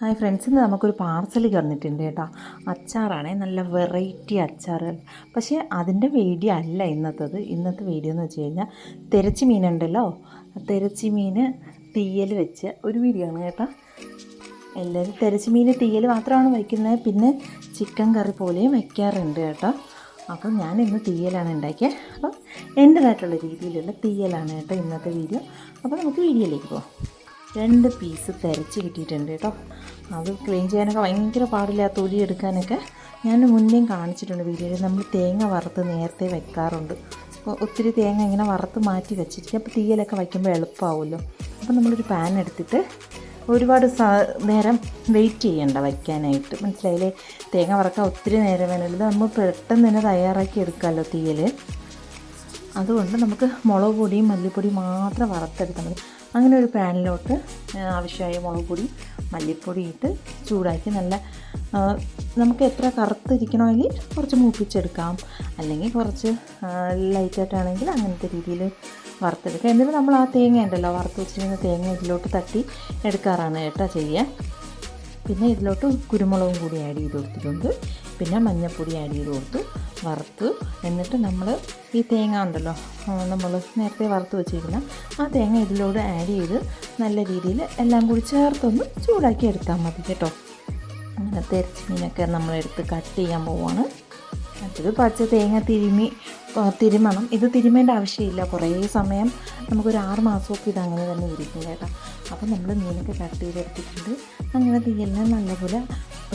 Hi friends ഇന്ന് നമുക്കൊരു parcel വന്നിട്ടുണ്ട് കേട്ടോ. അച്ചാറാണേ നല്ല വെറൈറ്റി അച്ചാറുകൾ പക്ഷേ അതിന്റെ വീഡിയോ അല്ല ഇന്നത്തത്. ഇന്നത്തെ വീഡിയോ എന്ന് വെച്ച് കഴിഞ്ഞാൽ തെരച്ചി മീനുണ്ടല്ലോ. തെരച്ചി മീൻ തീയൽ വെച്ച് ഒരു വീഡിയോ ആണ് കേട്ടോ. എല്ലാവരും തെരച്ചി മീൻ തീയൽ മാത്രമാണ് വയ്ക്കുന്നത്. പിന്നെ ചിക്കൻ കറി പോലെയും വയ്ക്കാറുണ്ട് കേട്ടോ. അപ്പോൾ ഞാൻ ഇന്ന് തീയലാണ് ഉണ്ടാക്കിയത്. അപ്പം എന്റേതായിട്ടുള്ള രീതിയിലുള്ള തീയലാണ് കേട്ടോ ഇന്നത്തെ വീഡിയോ. അപ്പോൾ നമുക്ക് വീഡിയോയിലേക്ക് പോകാം രണ്ട് പീസ് തിരച്ച് കിട്ടിയിട്ടുണ്ട് കേട്ടോ. അത് ക്ലീൻ ചെയ്യാനൊക്കെ ഭയങ്കര പാടില്ല ആ തൊലി എടുക്കാനൊക്കെ. ഞാൻ മുന്നേ കാണിച്ചിട്ടുണ്ട് വീഡിയോയിൽ. നമ്മൾ തേങ്ങ വറുത്ത് നേരത്തെ വെക്കാറുണ്ട്. ഒത്തിരി തേങ്ങ ഇങ്ങനെ വറുത്ത് മാറ്റി വെച്ചിട്ട് അപ്പോൾ തീയലൊക്കെ വയ്ക്കുമ്പോൾ എളുപ്പമാവുമല്ലോ അപ്പോൾ നമ്മളൊരു പാൻ എടുത്തിട്ട് ഒരുപാട് നേരം വെയിറ്റ് ചെയ്യണ്ട വയ്ക്കാനായിട്ട്. മനസ്സിലായില്ലേ? തേങ്ങ വറക്കാൻ ഒത്തിരി നേരം വേണമല്ലോ നമ്മൾ പെട്ടെന്ന് തന്നെ തയ്യാറാക്കി എടുക്കാമല്ലോ തീയൽ അതുകൊണ്ട് നമുക്ക് മുളക് പൊടിയും മല്ലിപ്പൊടിയും മാത്രം വറുത്തെടുത്താൽ മതി. അങ്ങനെ ഒരു പാനിലോട്ട് ആവശ്യമായ മുളക് പൊടി മല്ലിപ്പൊടി ഇട്ട് ചൂടാക്കി നല്ല നമുക്ക് എത്ര കറുത്തിരിക്കണമെങ്കിൽ കുറച്ച് മൂപ്പിച്ചെടുക്കാം. അല്ലെങ്കിൽ കുറച്ച് ലൈറ്റായിട്ടാണെങ്കിൽ അങ്ങനത്തെ രീതിയിൽ വറുത്തെടുക്കാം. എന്നിട്ട് നമ്മൾ ആ തേങ്ങ ഉണ്ടല്ലോ വറുത്ത് വെച്ചിരിക്കുന്ന തേങ്ങ ഇതിലോട്ട് തട്ടി എടുക്കാറാണ് കേട്ടോ ചെയ്യുക. പിന്നെ ഇതിലോട്ട് കുരുമുളകും കൂടി ആഡ് ചെയ്ത് കൊടുത്തിട്ടുണ്ട്. പിന്നെ മഞ്ഞൾപ്പൊടി ആഡ് ചെയ്ത് കൊടുത്തു. വറുത്തു എന്നിട്ട് നമ്മൾ ഈ തേങ്ങ ഉണ്ടല്ലോ നമ്മൾ നേരത്തെ വറുത്ത് വെച്ചിരിക്കുന്ന ആ തേങ്ങ ഇതിലൂടെ ആഡ് ചെയ്ത് നല്ല രീതിയിൽ എല്ലാം കൂടി ചേർത്തൊന്ന് ചൂടാക്കി എടുത്താൽ മതി കേട്ടോ. അങ്ങനെ തെരച്ച് മീനൊക്കെ നമ്മളെടുത്ത് കട്ട് ചെയ്യാൻ പോവാണ്. മറ്റത് പച്ച തേങ്ങ തിരുമി തിരുമണം. ഇത് തിരുമേണ്ട ആവശ്യമില്ല. കുറേ സമയം നമുക്കൊരു ആറ് മാസമൊക്കെ ഇത് അങ്ങനെ തന്നെ ഇരിക്കും കേട്ടോ. അപ്പോൾ നമ്മൾ മീനൊക്കെ കട്ട് ചെയ്തെടുത്തിട്ടുണ്ട്. അങ്ങനെ തീയലിനെ നല്ലപോലെ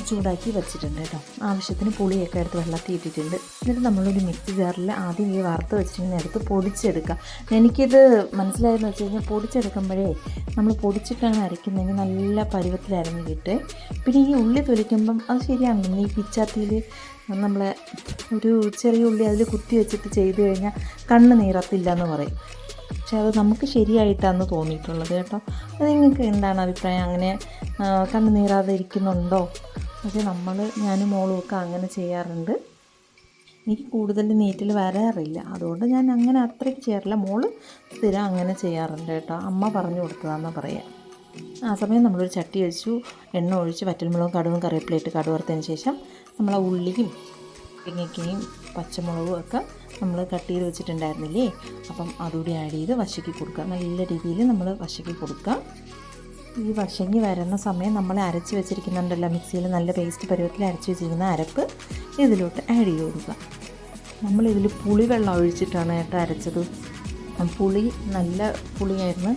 ചൂടാക്കി വെച്ചിട്ടുണ്ട് കേട്ടോ. ആവശ്യത്തിന് പുളിയൊക്കെ എടുത്ത് വെള്ളത്തിൽ ഇട്ടിട്ടുണ്ട്. എന്നിട്ട് നമ്മളൊരു മിക്സി ജാറിൽ ആദ്യം ഈ വറുത്ത് വെച്ചിങ്ങനെ എടുത്ത് പൊടിച്ചെടുക്കുക. എനിക്കിത് മനസ്സിലായെന്ന് വെച്ച് കഴിഞ്ഞാൽ പൊടിച്ചെടുക്കുമ്പോഴേ നമ്മൾ പൊടിച്ചിട്ടാണ് അരയ്ക്കുന്നതെങ്കിൽ നല്ല പരുവത്തിലരഞ്ഞ് കിട്ടുക പിന്നെ ഈ ഉള്ളി തൊലിക്കുമ്പം അത് ശരിയാണ് ഈ പിച്ചാത്തിയിൽ നമ്മളെ ഒരു ചെറിയ ഉള്ളി അതിൽ കുത്തി വെച്ചിട്ട് ചെയ്തു കഴിഞ്ഞാൽ കണ്ണ് നീറത്തില്ല എന്ന് പറയും. പക്ഷെ അത് നമുക്ക് ശരിയായിട്ടാണ് തോന്നിയിട്ടുള്ളത് കേട്ടോ. അത് നിങ്ങൾക്ക് എന്താണ് അഭിപ്രായം? അങ്ങനെ കണ്ണ് നീറാതെ ഇരിക്കുന്നുണ്ടോ? പക്ഷെ നമ്മൾ ഞാനും മോളും ഒക്കെ അങ്ങനെ ചെയ്യാറുണ്ട്. എനിക്ക് കൂടുതൽ നീറ്റിൽ വരാറില്ല. അതുകൊണ്ട് ഞാൻ അങ്ങനെ അത്രയ്ക്ക് ചെയ്യാറില്ല. മോൾ സ്ഥിരം അങ്ങനെ ചെയ്യാറുണ്ട് കേട്ടോ. അമ്മ പറഞ്ഞു കൊടുത്തതാണെന്ന് പറയാം. ആ സമയം നമ്മളൊരു ചട്ടി ഒഴിച്ചു എണ്ണ ഒഴിച്ച് വറ്റൽമുളകും കടുവും കറിവേപ്പിലയിട്ട് കടുവ് വറുത്തതിന് ശേഷം നമ്മൾ ആ ഉള്ളിയും തേങ്ങയ്ക്കയും പച്ചമുളകും ഒക്കെ നമ്മൾ കട്ട് ചെയ്ത് വെച്ചിട്ടുണ്ടായിരുന്നില്ലേ? അപ്പം അതുകൂടി ആഡ് ചെയ്ത് വശക്കി കൊടുക്കുക. നല്ല രീതിയിൽ നമ്മൾ വശക്കി കൊടുക്കുക. ഈ വശങ്ങി വരുന്ന സമയം നമ്മൾ അരച്ച് വെച്ചിരിക്കുന്നുണ്ടല്ലോ. മിക്സിയിൽ നല്ല പേസ്റ്റ് പരുവത്തിൽ അരച്ച് വെച്ചിരിക്കുന്ന അരപ്പ് ഇതിലോട്ട് ആഡ് ചെയ്ത് കൊടുക്കുക. നമ്മളിതിൽ പുളി വെള്ളം ഒഴിച്ചിട്ടാണ് കേട്ടോ അരച്ചത്. പുളി നല്ല പുളിയായിരുന്നു.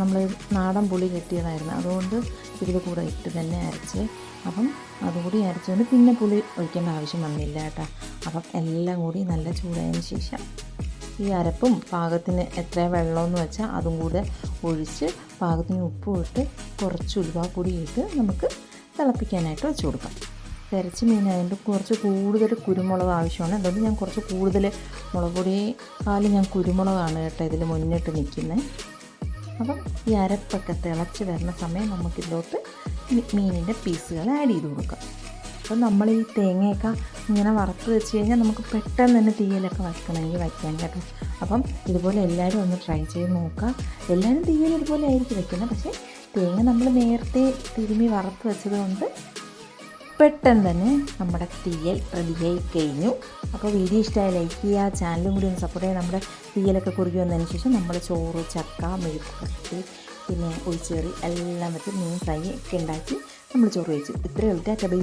നമ്മൾ നാടൻ പുളി കെട്ടിയതായിരുന്നു. അതുകൊണ്ട് ഇതിൽ കൂടെ ഇട്ട് തന്നെ അരച്ച്. അപ്പം അതുകൂടി അരച്ചുകൊണ്ട് പിന്നെ പുളി ഒഴിക്കേണ്ട ആവശ്യം വന്നില്ല കേട്ടോ. അപ്പം എല്ലാം കൂടി നല്ല ചൂടായതിന് ശേഷം ഈ അരപ്പും പാകത്തിന് എത്ര വെള്ളമെന്ന് വെച്ചാൽ അതും കൂടെ ഒഴിച്ച് പാകത്തിന് ഉപ്പ് ഇട്ട് കുറച്ച് ഉലുവാപ്പൊടി ഇട്ട് നമുക്ക് തിളപ്പിക്കാനായിട്ട് വെച്ച് കൊടുക്കാം. തിരച്ച് മീനായതുകൊണ്ട് കുറച്ച് കൂടുതൽ കുരുമുളക് ആവശ്യമാണ്. അതുകൊണ്ട് ഞാൻ കുറച്ച് കൂടുതൽ മുളക് പൊടിയേക്കാളും ഞാൻ കുരുമുളകാണ് കേട്ടോ ഇതിൽ മുന്നിട്ട് നിൽക്കുന്നത്. അപ്പം ഈ അരപ്പൊക്കെ തിളച്ച് വരുന്ന സമയം നമുക്കിതിലോട്ട് മീനിന്റെ പീസുകൾ ആഡ് ചെയ്ത് കൊടുക്കാം. അപ്പോൾ നമ്മൾ ഈ തേങ്ങയൊക്കെ ഇങ്ങനെ വറുത്ത് വെച്ച് കഴിഞ്ഞാൽ നമുക്ക് പെട്ടെന്ന് തന്നെ തീയലൊക്കെ വയ്ക്കണമെങ്കിൽ വയ്ക്കാൻ കേട്ടോ. അപ്പം ഇതുപോലെ എല്ലാവരും ഒന്ന് ട്രൈ ചെയ്ത് നോക്കുക. എല്ലാവരും തീയൽ ഇതുപോലെ ആയിരിക്കും വയ്ക്കുന്നത് പക്ഷേ തേങ്ങ നമ്മൾ നേരത്തെ തിരുമി വറുത്ത് വെച്ചത് കൊണ്ട് പെട്ടെന്ന് തന്നെ നമ്മുടെ തീയൽ റെഡിയായി കഴിഞ്ഞു. അപ്പോൾ വീഡിയോ ഇഷ്ടമായി ലൈക്ക് ചെയ്യുക ചാനലും കൂടി ഒന്ന് സപ്പോർട്ട് ചെയ്യുക. നമ്മുടെ തീയലൊക്കെ കുറുകി വന്നതിന് ശേഷം നമ്മൾ ചോറ് ചക്ക മെഴുക്കുപുരട്ടി പിന്നെ ഒഴിച്ചേറി എല്ലാം വെച്ച് മീൻ ഫ്രൈ ഒക്കെ ഉണ്ടാക്കി നമ്മൾ ചോറ് കഴിച്ചു. ഇത്രയും ബൈ.